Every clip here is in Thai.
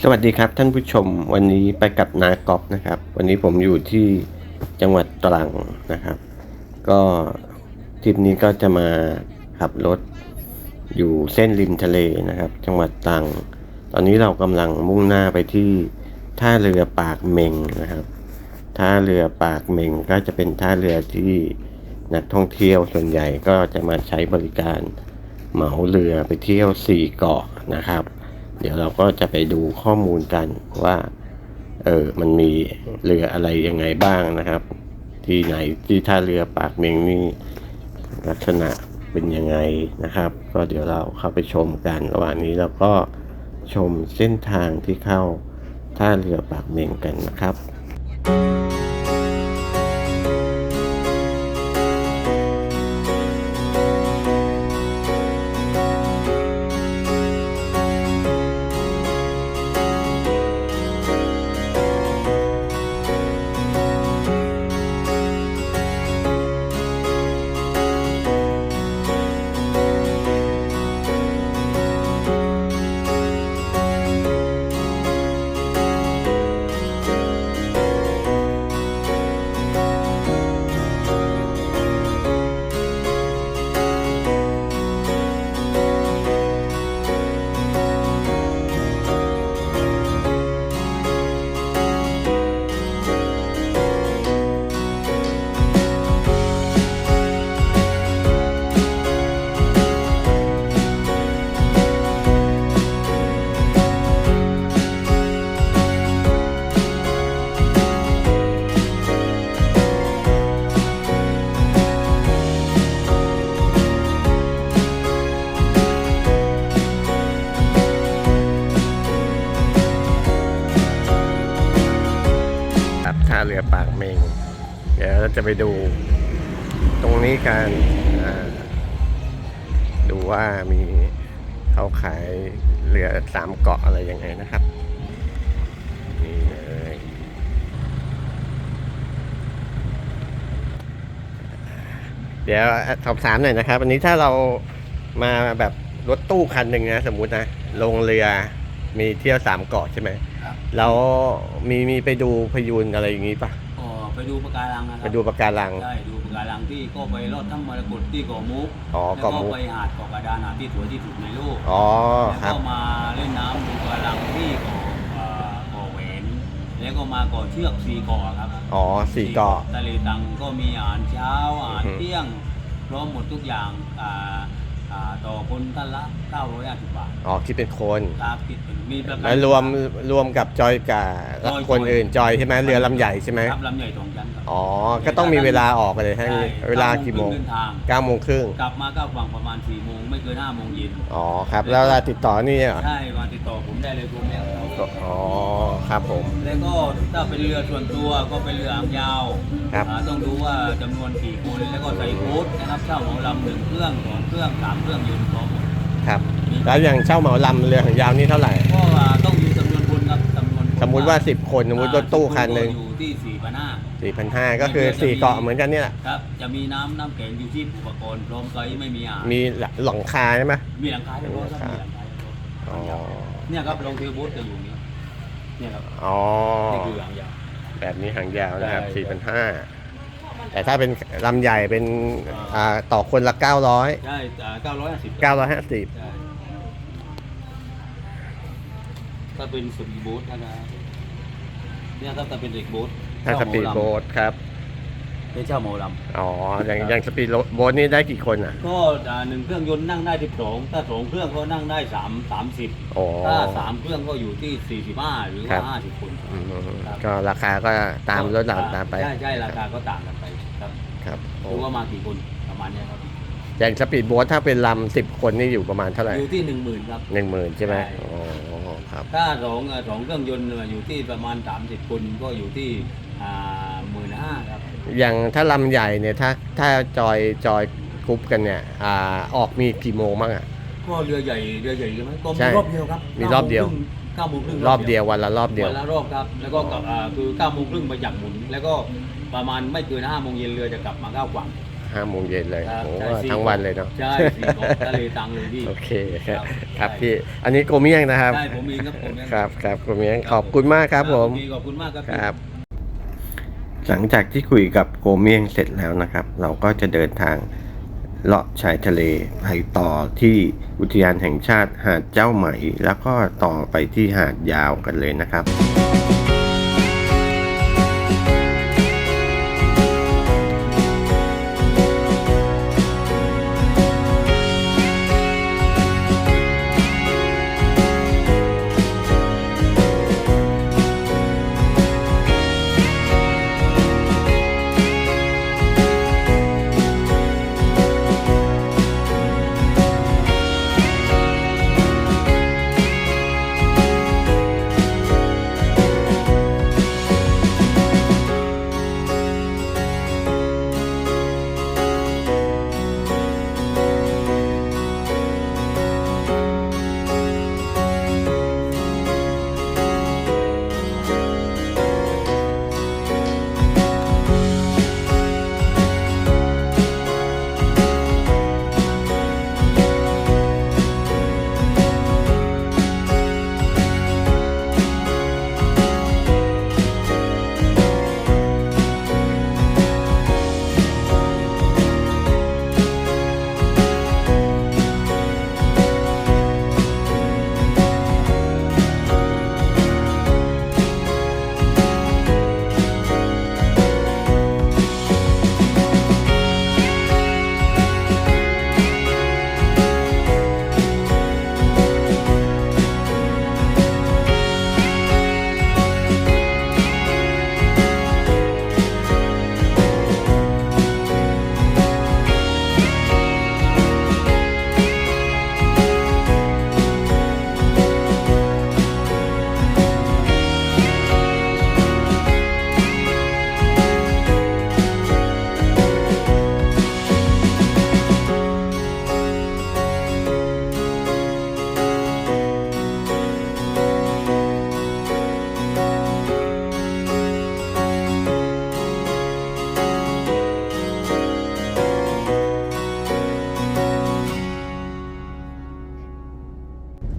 สวัสดีครับท่านผู้ชมวันนี้ไปกับนากอบนะครับ วันนี้ผมอยู่ที่จังหวัดตรังนะครับ ก็ทริปนี้ก็จะมาขับรถอยู่เส้นริมทะเลนะครับ จังหวัดตรัง ตอนนี้เรากำลังมุ่งหน้าไปที่ท่าเรือปากเมงนะครับท่าเรือปากเมงก็จะเป็นท่าเรือที่นักท่องเที่ยวส่วนใหญ่ก็จะมาใช้บริการเหมาเรือไปเที่ยวสี่เกาะนะครับ เดี๋ยวเราก็จะไปดูข้อมูลกันว่า เออมันมีเรืออะไรยังไงบ้างนะครับ ที่ไหนที่ท่าเรือปากเมงนี่ลักษณะเป็นยังไงนะครับ ก็เดี๋ยวเราเข้าไปชมกัน ระหว่างนี้เราก็ชมเส้นทางที่เข้าท่าเรือปากเมงกันนะครับครั ไปดู ตรงนี้กันอ่าดูว่ามีเขาขายเรือสามเกาะอะไรยังไงนะครับนี่เลยเดี๋ยวสอบถามหน่อยนะครับ อันนี้ถ้าเรามาแบบรถตู้คันหนึ่งนะ สมมุตินะลงเรือมีเที่ยวสามเกาะใช่ไหมครับแล้วมีมีไปดูพยูนอะไรอย่างงี้ปะก็ไป ดูปะการังนะคไปรับดูปะการัง ใช่ดูปะการังที่ก็ไปลอดทั้งมรกตที่เกาะมุกอ๋อแล้วเกาะก็มุก ไปหาดเกาะกระดานหาดที่สวยที่สุดในโลกอ๋อแล้วครับก็มาเล่นน้ำดูปะการังที่เกาะเอ่อเกาะแหวนแล้วก็มาเกาะเชือกสีเกาะครับอ๋อสี่เกาะ ทะเลตังก็มีอาหารเช้าอาหารอือฮึ เที่ยงพร้อมหมดทุกอย่างอ่าอ่า ต่อคนท่านละ950บาทอ๋อคิดเป็นคนครับคิดเป็นมีประกันแล้วรวมรวมกับจอยกับจอยคนอื่นจอยใช่ไหมเรือลำใหญ่ใช่ไหมครับลำใหญ่สองชั้นครับ อ๋อ ก็ต้องมีเวลาออกเลยทั้งใช่เวลากี่โมงเดินทาง เก้าโมงครึ่งกลับมาก็ฝั่งประมาณ4ี่โมงไม่เกินห้าโมงเย็นอ๋อครับ แล้วเวลาติดต่อนี่เหรอ ใช่มาติดต่อผมได้เลยผมเนี่ย อ๋อครับผม แล้วก็ถ้าเป็นเรือส่วนตัวก็เป็นเรือหางยาวครับ อ่าต้องดูว่าจำนวนกี่คนแล้วก็ใส่โค้ดนะครับเช่าของลำหนึ่งเครื่องสองเครื่องสามเครื่องยืนพร้อมหมดครับ แล้วอย่างเช่าเหมาลำเรือหางยาวนี่เท่าไหร่ ก็อ่าต้องมีจำนวนคนครับจำนวนคนสมมุติว่า 10 คน สมมติรถตู้คันหนึ่งอยู่ที่สี่พันห้าสี่พันห้าก็คือสี่เกาะเหมือนกันเนี่ยแหละครับ จะมีน้ำน้ำแข็งอยู่ที่อุปกรณ์พร้อมไซส์ไม่มีอ่างมีหลังคาใช่ไหม มีหลังคาเรียบร้อยครับมีมีหหลัลังงคาคาอ๋อ เนี่ยครับลงเทลบูธจะอยู่นี่เนี่ยครับอ๋อ นี่คือหางยาว แบบนี้หางยาวนะครับใช่สี่พันห้าแต่ถ้าเป็นลำใหญ่เป็นอ่าต่อคนละเก้าร้อยใช่เก้าร้อยห้าสิบเก้าร้อยห้าสิบใช่ถ้าเป็นสปีดโบ๊ทนะครับเนี่ยครับถ้าเป็นเด็กโบ๊ทถ้าสปีดโบ๊ทครับ ได้เช่าหมอลอ๋ออย่างอย่างสปีดโบ๊ทนี่ได้กี่คนอะำก็อ่าหนึ่งเครื่องยนต์นั่งได้สิบสองถ้าสองเครื่องก็นั่งได้สามสามสิบอ๋อ ถ้าสามเครื่องก็อยู่ที่สี่สิบห้าหรือครัว่าบ ห้าสิบคน อืมครับ ก็ราคาก็ตามลดหลั่นตามไปใช่ใช่ราคาก็ต่างกันไปครับครับโอ้รู้ว่ามากี่คนประมาณเนี้ยครับอย่างสปีดโบ๊ทถ้าเป็นลำสิบคนนี่อยู่ประมาณเท่าไหร่อยู่ที่หนึ่งหมื่นครับ หนึ่งหมื่นใช่ไหมใช่ อ๋อครับถ้าสองเอ่อสองเครื่องยนต์อยู่ที่ประมาณสามสิบคนก็อยู่ที่อ่าหมื่นห้าครับ อย่างถ้าลำใหญ่เนี่ยถ้าถ้าจอยจอยกรุ๊ปกันเนี่ยอ่าออกมีกี่โมงบ้างอะ ก็เรือใหญ่เรือใหญ่ใช่ไหมก็ใช่มีรอบเดียวครับมีรอบเดียว เก้าโมงครึ่งรอบเดียววันละรอบเดียว วันละรอบครับ แล้วก็กลับอ่าคือเก้าโมงครึ่งไปจากหมุน แล้วก็ประมาณไม่เกินห้าโมงเย็นเรือจะกลับมาเก้ากว่าคห้าโมงเย็นเลยครับโอ้ใช่สี่ทั้งวันเลยเนาะ ใช่สี่เกาะทะเลตังเลยพี่ โอเคครับ ครับครับใช่พี่ อันนี้โกเมียงนะครับ ใช่ผมเองครับผมเองครับครับโกเมียงขอบคุณมากครับผมขอบคุณมากครับครับ หลังจากที่คุยกับโกเมียงเสร็จแล้วนะครับ เราก็จะเดินทางเลาะชายทะเลไปต่อที่อุทยานแห่งชาติหาดเจ้าไหม แล้วก็ต่อไปที่หาดยาวกันเลยนะครับ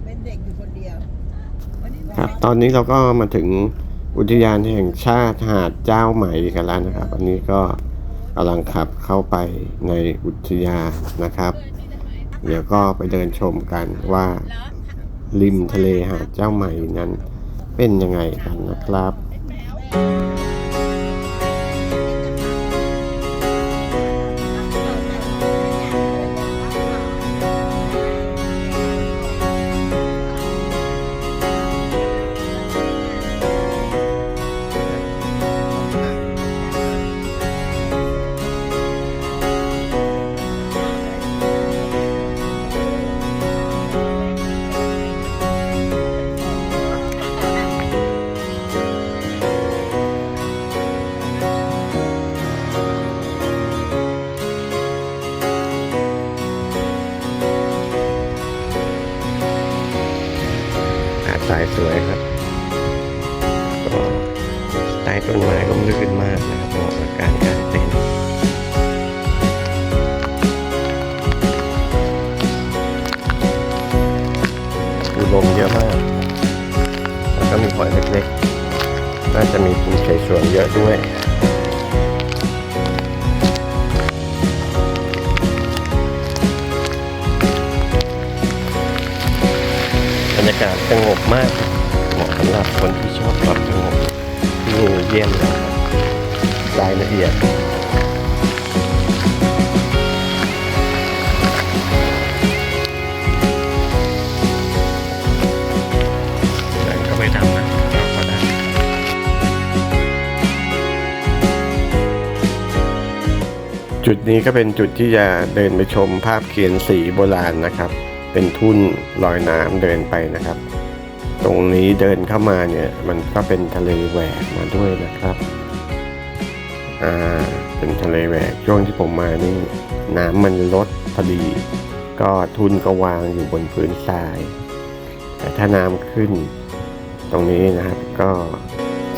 เป็นเด็กอยู่คนเดียวครับตอนนี้เราก็มาถึงอุทยานแห่งชาติหาดเจ้าไหม่กันแล้วนะครับ อันนี้ก็กำลังขับเข้าไปในอุทยานนะครับ เดี๋ยวก็ไปเดินชมกันว่าริมทะเลหาดเจ้าไหม่นั้นเป็นยังไงกันนะครับห รรยากาศสงบมากเหมาะสำหรับคนที่ชอบความสงบที่นี่เยี่ยมเลยครับรายละเอียดเดินเข้าไปทำนะเราก็ได้จุดนี้ก็เป็นจุดที่จะเดินไปชมภาพเขียนสีโบราณนะครับ เป็นทุ่นลอยน้ำเดินไปนะครับ ตรงนี้เดินเข้ามาเนี่ยมันก็เป็นทะเลแหวกมาด้วยนะครับอ่าเป็นทะเลแหวกช่วงที่ผมมานี่น้ำมันลดพอดี ก็ทุ่นก็วางอยู่บนพื้นทราย แต่ถ้าน้ำขึ้นตรงนี้นะครับก็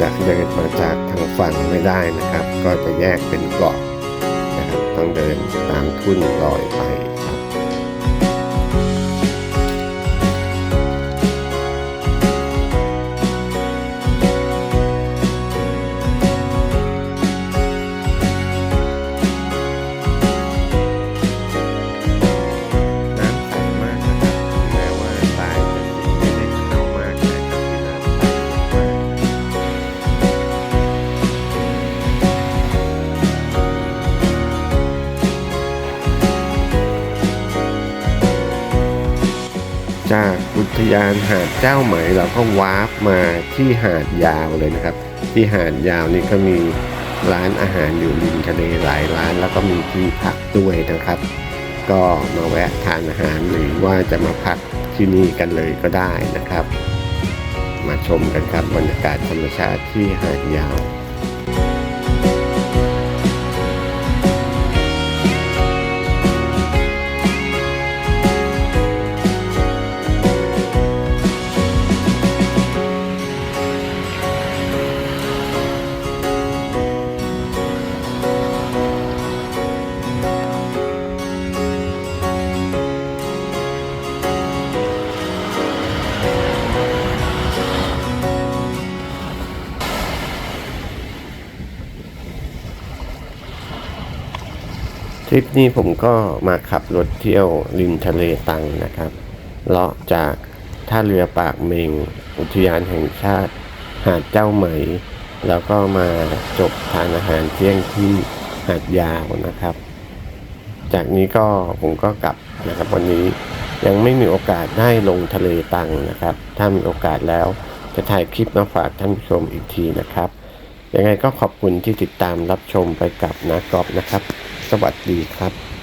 จะเดินมาจากทางฝั่งไม่ได้นะครับ ก็จะแยกเป็นเกาะนะครับต้องเดินตามทุ่นลอยไป จากอุทยานหาดเจ้าไหมเราก็วาร์ปมาที่หาดยาวเลยนะครับ ที่หาดยาวนี่ก็มีร้านอาหารอยู่ริมทะเลหลายร้าน แล้วก็มีที่พักด้วยนะครับ ก็มาแวะทานอาหารหรือว่าจะมาพักที่นี่กันเลยก็ได้นะครับ มาชมกันครับบรรยากาศธรรมชาติที่หาดยาว ทริปนี้ผมก็มาขับรถเที่ยวริมทะเลตังนะครับ เลาะจากท่าเรือปากเมง อุทยานแห่งชาติ หาดเจ้าไหม แล้วก็มาจบทานอาหารเที่ยงที่หาดยาวนะครับ จากนี้ก็ผมก็กลับนะครับวันนี้ยังไม่มีโอกาสได้ลงทะเลตังนะครับ ถ้ามีโอกาสแล้วจะถ่ายคลิปมาฝากท่านผู้ชมอีกทีนะครับ ยังไงก็ขอบคุณที่ติดตามรับชมไปกับนากอบนะครับ สวัสดีครับ